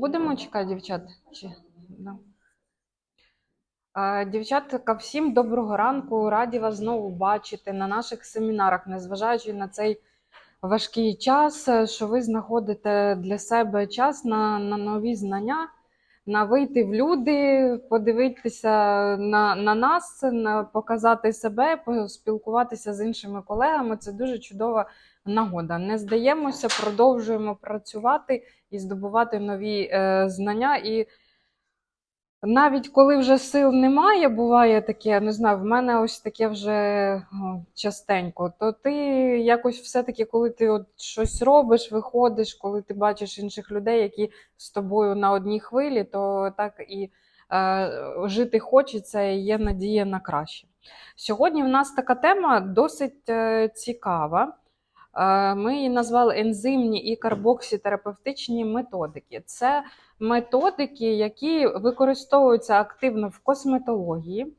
Будемо чекати, дівчат? Чи... Да. Дівчатка, всім доброго ранку. Раді вас знову бачити на наших семінарах, незважаючи на цей важкий час, е, що ви знаходите для себе час на, на нові знання, на вийти в люди, подивитися на, на нас, на показати себе, поспілкуватися з іншими колегами. Це дуже чудова нагода. Не здаємося, продовжуємо працювати і здобувати нові е, знання. І навіть коли вже сил немає, буває таке, не знаю, в мене ось таке вже частенько, то ти якось все-таки, коли ти от щось робиш, виходиш, коли ти бачиш інших людей, які з тобою на одній хвилі, то так і е, жити хочеться і є надія на краще. Сьогодні в нас така тема досить е, цікава. Е, Ми її назвали ензимні і карбоксітерапевтичні методики. Це методики, які використовуються активно в косметології.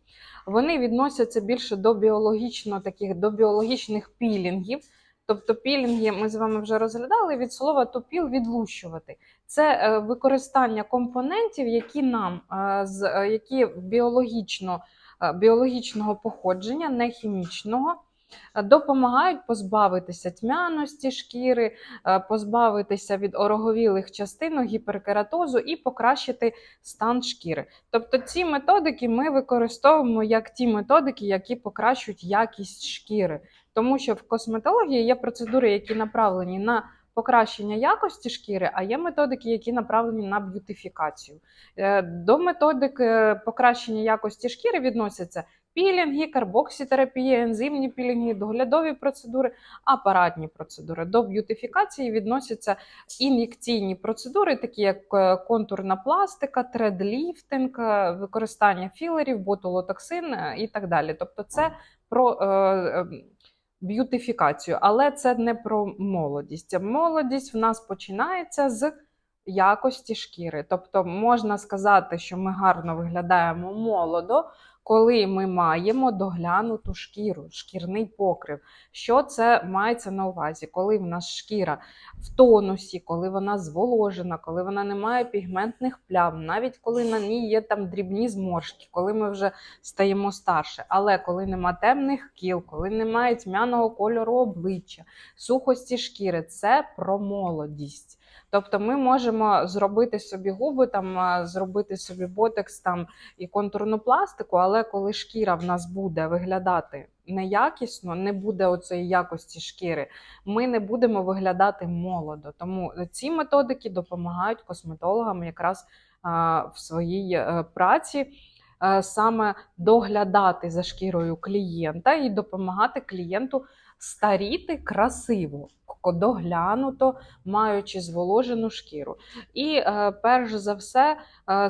Вони відносяться більше до біологічно таких до біологічних пілінгів. Тобто пілінги ми з вами вже розглядали від слова peel – відлущувати. Це е, використання компонентів, які нам е, які біологічно, біологічного походження, не хімічного, допомагають позбавитися тьмяності шкіри, е, позбавитися від ороговілих частинок, гіперкератозу і покращити стан шкіри. Тобто ці методики ми використовуємо як ті методики, які покращують якість шкіри. Тому що в косметології є процедури, які направлені на покращення якості шкіри, а є методики, які направлені на б'ютифікацію. Е, До методик е, покращення якості шкіри відносяться пілінги, карбоксітерапія, ензимні пілінги, доглядові процедури, апаратні процедури. До б'ютифікації відносяться ін'єкційні процедури, такі як е, контурна пластика, тредліфтинг, е, використання філерів, ботулотоксин е, і так далі. Тобто, це про е, е, б'ютифікацію, але це не про молодість. Молодість в нас починається з якості шкіри. Тобто, можна сказати, що ми гарно виглядаємо молодо, коли ми маємо доглянуту шкіру, шкірний покрив. Що це мається на увазі? Коли в нас шкіра в тонусі, коли вона зволожена, коли вона не має пігментних плям, навіть коли на ній є там дрібні зморшки, коли ми вже стаємо старше. Але коли нема темних кіл, коли немає тьмяного кольору обличчя, сухості шкіри, це про молодість. Тобто ми можемо зробити собі губи, там зробити собі ботекс там і контурну пластику, але коли шкіра в нас буде виглядати неякісно, не буде оцієї якості шкіри, ми не будемо виглядати молодо. Тому ці методики допомагають косметологам якраз в своїй е, праці. е, Саме доглядати за шкірою клієнта і допомагати клієнту старіти красиво, доглянуто, маючи зволожену шкіру. І е, перш за все, е,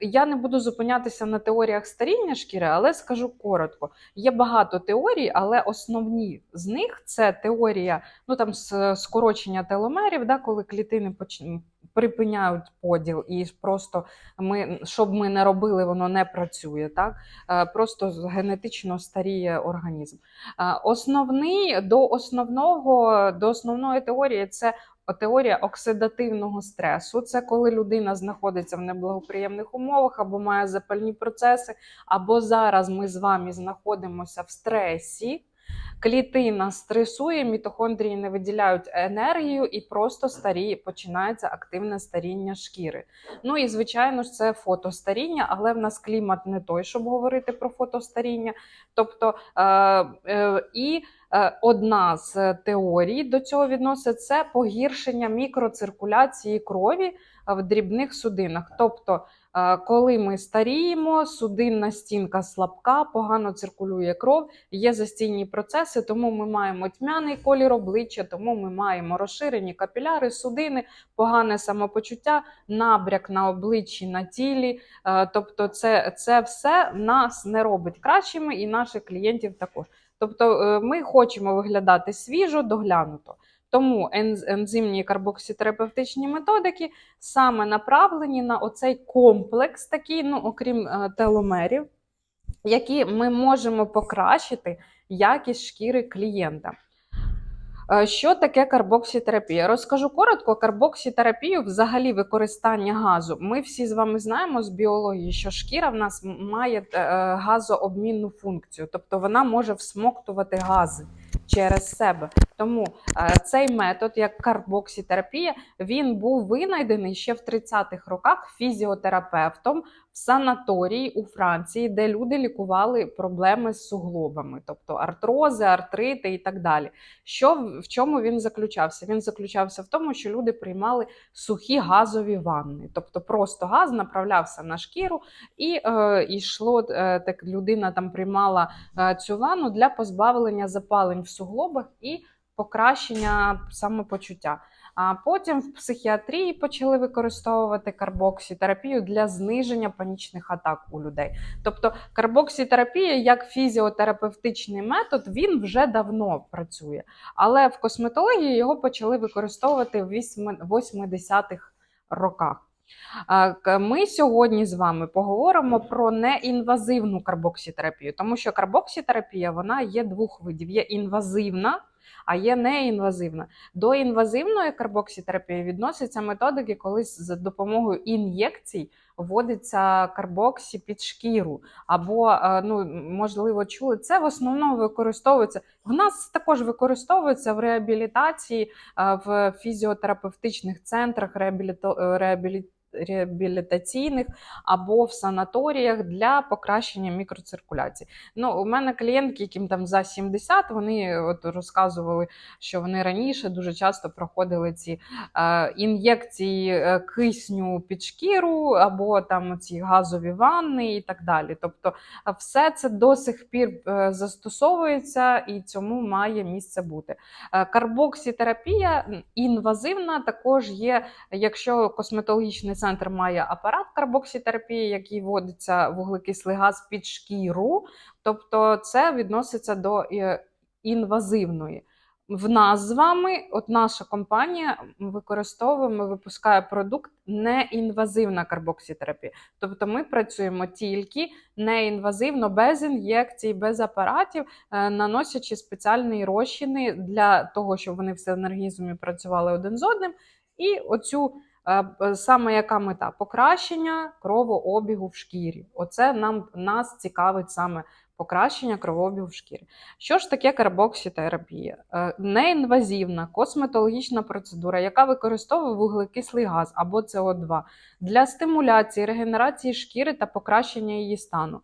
я не буду зупинятися на теоріях старіння шкіри, але скажу коротко. Є багато теорій, але основні з них це теорія ну там скорочення теломерів, да, коли клітини поч- припиняють поділ, і просто ми, щоб ми не робили, воно не працює. Так? Е, Просто генетично старіє організм. Е, Основний до основного до основної теорії це теорія оксидативного стресу. Це коли людина знаходиться в неблагоприємних умовах або має запальні процеси, або зараз ми з вами знаходимося в стресі. Клітина стресує, мітохондрії не виділяють енергію і просто старіє, починається активне старіння шкіри. Ну і звичайно ж, це фотостаріння, але в нас клімат не той, щоб говорити про фотостаріння. Тобто е, е, і е, одна з теорій до цього відносить це погіршення мікроциркуляції крові в дрібних судинах. Тобто, коли ми старіємо, судинна стінка слабка, погано циркулює кров, є застійні процеси, тому ми маємо тьмяний колір обличчя, тому ми маємо розширені капіляри, судини, погане самопочуття, набряк на обличчі, на тілі. Тобто, це, це все нас не робить кращими і наших клієнтів також. Тобто, е, ми хочемо виглядати свіжо, доглянуто. Тому ензимні карбоксітерапевтичні методики саме направлені на оцей комплекс, такий, ну окрім е, теломерів, які ми можемо покращити якість шкіри клієнта. Е, Що таке карбоксітерапія? Розкажу коротко. Карбоксітерапію, взагалі використання газу. Ми всі з вами знаємо з біології, що шкіра в нас має е, газообмінну функцію, тобто вона може всмоктувати гази через себе. Тому е, цей метод, як карбоксітерапія, він був винайдений ще в 30-х роках фізіотерапевтом в санаторії у Франції, де люди лікували проблеми з суглобами, тобто артрози, артрити і так далі. Що в- чому він заключався? Він заключався в тому, що люди приймали сухі газові ванни, тобто просто газ направлявся на шкіру, і е, йшло е, так. Людина там приймала е, цю ванну для позбавлення запалень в суглобах і покращення самопочуття. А потім в психіатрії почали використовувати карбоксітерапію для зниження панічних атак у людей. Тобто карбоксітерапія як фізіотерапевтичний метод він вже давно працює, але в косметології його почали використовувати в 80-х роках. Ми сьогодні з вами поговоримо про неінвазивну карбоксітерапію, тому що карбоксітерапія вона є двох видів: є інвазивна, а є неінвазивна. До інвазивної карбоксітерапії відносяться методики, коли за допомогою ін'єкцій вводиться карбоксі під шкіру. Або, е, ну, можливо, чули, це в основному використовується. В нас також використовується в реабілітації, е, в фізіотерапевтичних центрах реабіліто- е, реабілі- реабілітаційних або в санаторіях для покращення мікроциркуляції. Ну, у мене клієнтки, яким там за 70, вони от розказували, що вони раніше дуже часто проходили ці е, ін'єкції е, кисню під шкіру, або там ці газові ванни і так далі. Тобто, е, все це до сих пір е, застосовується і цьому має місце бути. Карбоксітерапія інвазивна також є, якщо косметологічний центр має апарат карбоксітерапії, який вводиться вуглекислий газ під шкіру, тобто це відноситься до е, інвазивної. В нас з вами, от наша компанія використовує, випускає продукт неінвазивна карбоксітерапія. Тобто ми працюємо тільки неінвазивно, без ін'єкцій, без апаратів, е, наносячи спеціальні розчини для того, щоб вони в синергізмі працювали один з одним. І оцю саме яка мета покращення кровообігу в шкірі. Оце нам нас цікавить саме покращення кровообігу в шкірі. Що ж таке карбоксітерапія? Е, Неінвазивна косметологічна процедура, яка використовує вуглекислий газ або СО2 для стимуляції, регенерації шкіри та покращення її стану.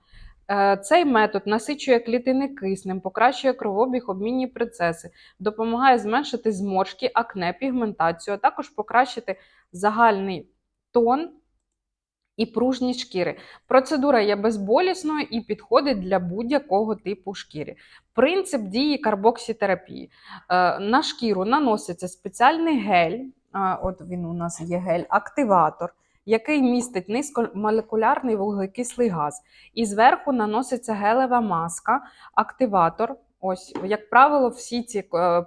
Е, Цей метод насичує клітини киснем, покращує кровообіг, обмінні процеси, допомагає зменшити зморшки, акне, пігментацію, а також покращити загальний тон і пружність шкіри. Процедура є безболісною і підходить для будь-якого типу шкіри. Принцип дії карбоксітерапії. Е, На шкіру наноситься спеціальний гель, от він у нас є гель-активатор, який містить низькомолекулярний вуглекислий газ. І зверху наноситься гелева маска, активатор. Ось, як правило, всі ці е, е,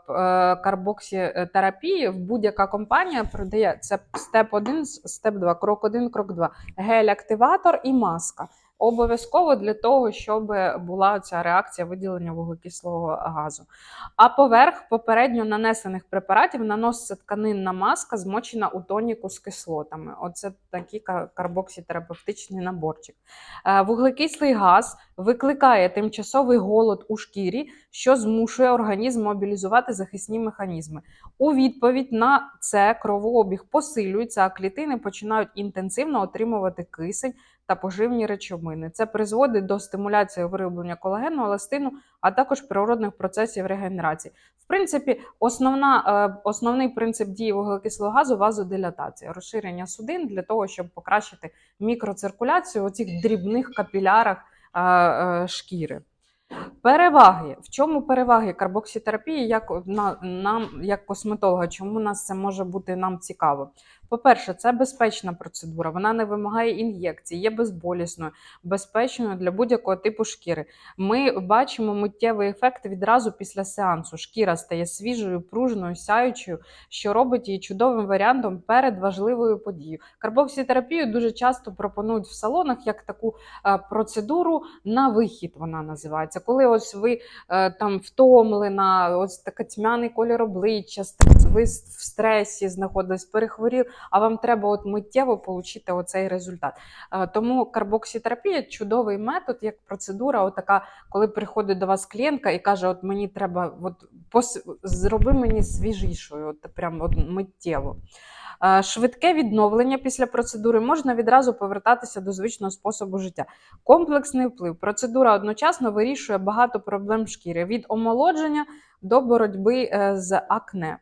карбоксітерапії в будь-яка компанія продає це степ 1, степ 2, крок 1, крок 2. Гель-активатор і маска. Обов'язково для того, щоб була ця реакція виділення вуглекислого газу. А поверх попередньо нанесених препаратів наноситься тканинна маска, змочена у тоніку з кислотами. Оце такий карбоксітерапевтичний наборчик. Е, Вуглекислий газ викликає тимчасовий голод у шкірі, що змушує організм мобілізувати захисні механізми. У відповідь на це кровообіг посилюється, а клітини починають інтенсивно отримувати кисень та поживні речовини. Це призводить до стимуляції вироблення колагену, еластину, а також природних процесів регенерації. В принципі, основна, е, основний принцип дії вуглекислого газу вазодилатація, розширення судин для того, щоб покращити мікроциркуляцію у цих дрібних капілярах е, е, шкіри. Переваги. В чому переваги карбоксітерапії як на, нам, як косметолога? Чому нас це може бути нам цікаво? По-перше, це безпечна процедура, вона не вимагає ін'єкцій, є безболісною, безпечною для будь-якого типу шкіри. Ми бачимо миттєвий ефект відразу після сеансу. Шкіра стає свіжою, пружною, сяючою, що робить її чудовим варіантом перед важливою подією. Карбоксітерапію дуже часто пропонують в салонах як таку е, процедуру на вихід. Вона називається. Коли ось ви е, там втомлена, ось така тьмяний колір обличчя, ви в стресі знаходились, перехворіли, а вам треба от миттєво отримати оцей результат. Е, Тому карбоксітерапія чудовий метод, як процедура, отака, коли приходить до вас клієнтка і каже: От мені треба, от зроби мені свіжішою, от прям от миттєво. Швидке відновлення після процедури можна відразу повертатися до звичного способу життя. Комплексний вплив. Процедура одночасно вирішує багато проблем шкіри від омолодження до боротьби е, з акне.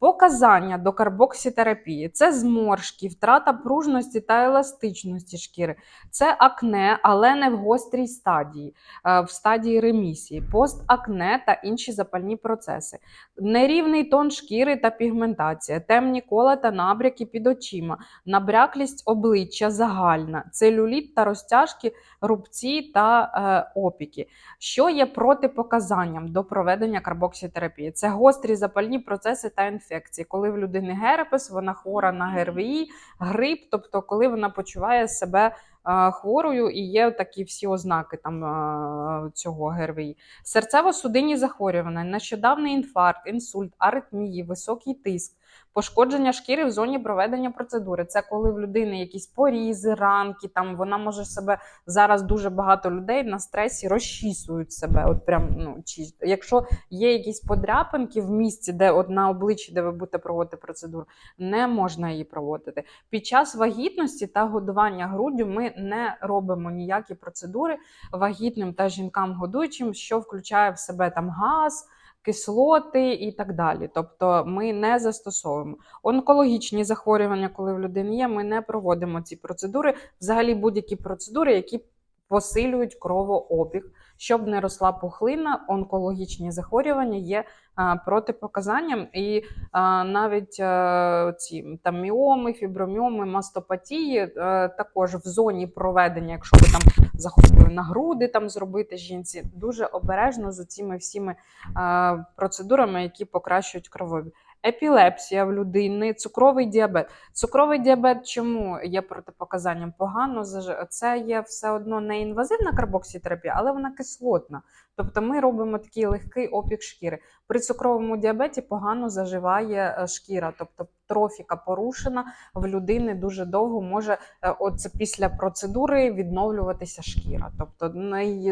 Показання до карбоксітерапії це зморшки, втрата пружності та еластичності шкіри, це акне, але не в гострій стадії, е, в стадії ремісії, постакне та інші запальні процеси, нерівний тон шкіри та пігментація, темні кола та набряки під очима, набряклість обличчя загальна, целюліт та розтяжки, рубці та е, опіки. Що є протипоказанням до проведення карбоксітерапії? Це гострі запальні процеси та інфекції. Коли в людини герпес, вона хвора на ГРВІ, грип, тобто коли вона почуває себе е, хворою і є такі всі ознаки там е, цього ГРВІ. Серцево-судинні захворювання, нещодавний інфаркт, інсульт, аритмії, високий тиск. Пошкодження шкіри в зоні проведення процедури. Це коли в людини якісь порізи, ранки, там вона може себе зараз дуже багато людей на стресі розчісують себе. От прям ну чи якщо є якісь подряпинки в місці, де от на обличчі, де ви будете проводити процедуру, не можна її проводити. Під час вагітності та годування груддю ми не робимо ніякі процедури вагітним та жінкам годуючим, що включає в себе там газ. Кислоти і так далі, тобто ми не застосовуємо. Онкологічні захворювання, коли в людини є, ми не проводимо ці процедури. Взагалі, будь-які процедури, які посилюють кровообіг, щоб не росла пухлина, онкологічні захворювання є а, протипоказанням, і а, навіть а, ці там міоми, фіброміоми, мастопатії е, також в зоні проведення, якщо ви там захотіли на груди там зробити жінці, дуже обережно з цими всіми е, процедурами, які покращують кровові. Епілепсія в людини, цукровий діабет. Цукровий діабет чому є протипоказанням? Погано це є все одно не інвазивна карбоксітерапія, але вона кислотна. Тобто ми робимо такий легкий опік шкіри. При цукровому діабеті погано заживає е, шкіра, тобто трофіка порушена в людини дуже довго може е, оце після процедури відновлюватися шкіра. Тобто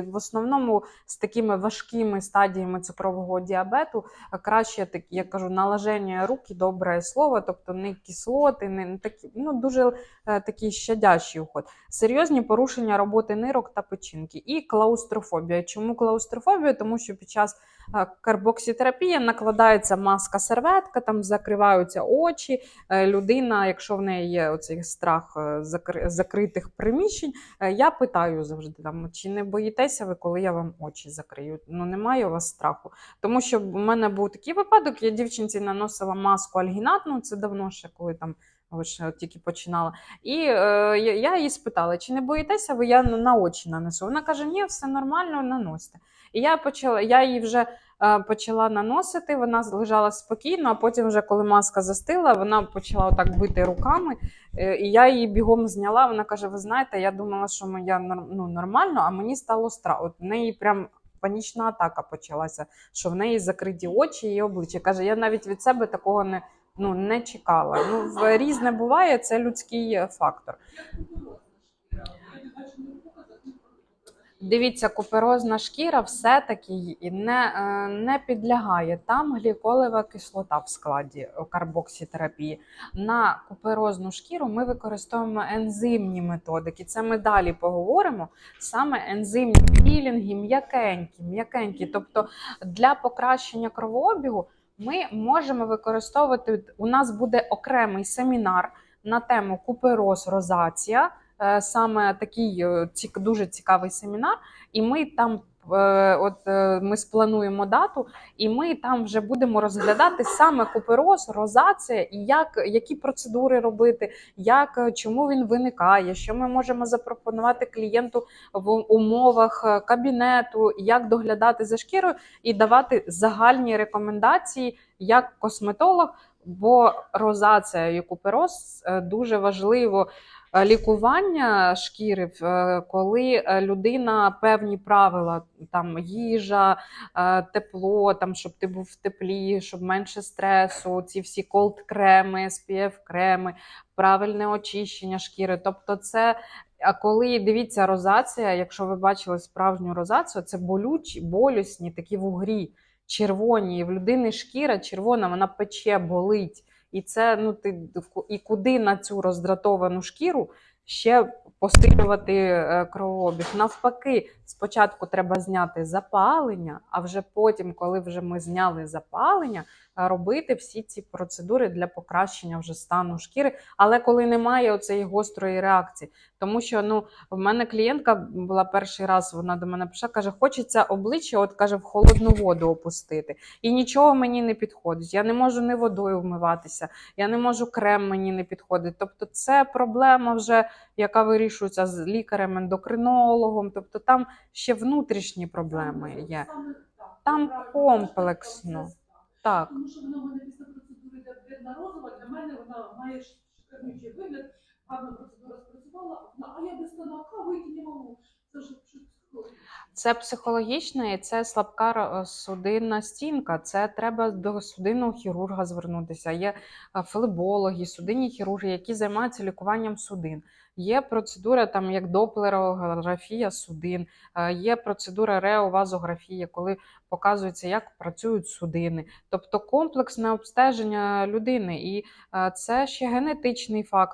в основному з такими важкими стадіями цукрового діабету краще так, я кажу, налаження рук і добре слово, тобто не кислоти, не такі, ну дуже е, такий щадящий уход. Серйозні порушення роботи нирок та печінки і клаустрофобія. Чому клаустрофобія? Тому що під час е, карбоксітерапії накладається маска серветка, там закриваються очі. Е, Людина, якщо в неї є оцей страх е, закритих приміщень, я питаю завжди там, чи не боїтеся ви, коли я вам очі закрию? Ну немає у вас страху. Тому що в мене був такий випадок, я дівчинці наносила маску альгінатну, це давно ще коли там. Лише тільки починала. І е, я, її спитала, чи не боїтеся ви, я на очі нанесу. Вона каже, ні, все нормально, наносьте. І я почала, я її вже е, почала наносити, вона лежала спокійно, а потім, вже коли маска застила, вона почала отак бити руками. Е, і я її бігом зняла. Вона каже: Ви знаєте, я думала, що я нор- ну, нормально, а мені стало страшно. От в неї прям панічна атака почалася, що в неї закриті очі і обличчя. Каже, я навіть від себе такого не, ну, не чекала. Ну, різне буває, це людський е, фактор. Дивіться, куперозна шкіра все-таки не, е, не підлягає. Там гліколева кислота в складі карбоксітерапії. На куперозну шкіру ми використовуємо ензимні методики. Це ми далі поговоримо. Саме ензимні пілінги, м'якенькі, м'якенькі. Тобто для покращення кровообігу ми можемо використовувати. У нас буде окремий семінар на тему купероз розація. Е, Саме такий е, цік- дуже цікавий семінар, і ми там е, от ми сплануємо дату, і ми там вже будемо розглядати саме купероз, розація і як які процедури робити, як чому він виникає, що ми можемо запропонувати клієнту в умовах кабінету, як доглядати за шкірою і давати загальні рекомендації як косметолог. Бо розація і купероз дуже важливо лікування шкіри, е, коли е, людина певні правила, там їжа, е, тепло, там щоб ти був в теплі, щоб менше стресу, ці всі колд креми, SPF креми, правильне очищення шкіри. Тобто, це а коли дивіться розація, якщо ви бачили справжню розацію, це болючі, болісні такі вугрі, червоні. І в людини шкіра червона, вона пече, болить. І це ну ти і куди на цю роздратовану шкіру ще посилювати е, кровообіг. Навпаки, спочатку треба зняти запалення, а вже потім, коли вже ми зняли запалення, робити всі ці процедури для покращення вже стану шкіри. Але коли немає оцеї гострої реакції, тому що ну в мене клієнтка була перший раз, вона до мене прийшла, каже, хочеться обличчя, от каже, в холодну воду опустити. І нічого мені не підходить. Я не можу ні водою вмиватися, я не можу крем мені не підходить. Тобто, це проблема вже, яка вирішується з лікарем, ендокринологом. Тобто там ще внутрішні проблеми є. Там комплексно. Так. Тому що вона в мене після процедури йде бледна розова, для мене вона має шикарнючий вигляд, гарна процедура спрацювала, а я без станка вийти не можу. Це ж. Це психологічне і це слабка судинна стінка. Це треба до судинного хірурга звернутися. Є е, флебологи, судинні хірурги, які займаються лікуванням судин. Є процедура, там як доплерографія судин, е, є процедура реовазографія, коли показується, як працюють судини. Тобто комплексне обстеження людини, і е, це ще генетичний фактор.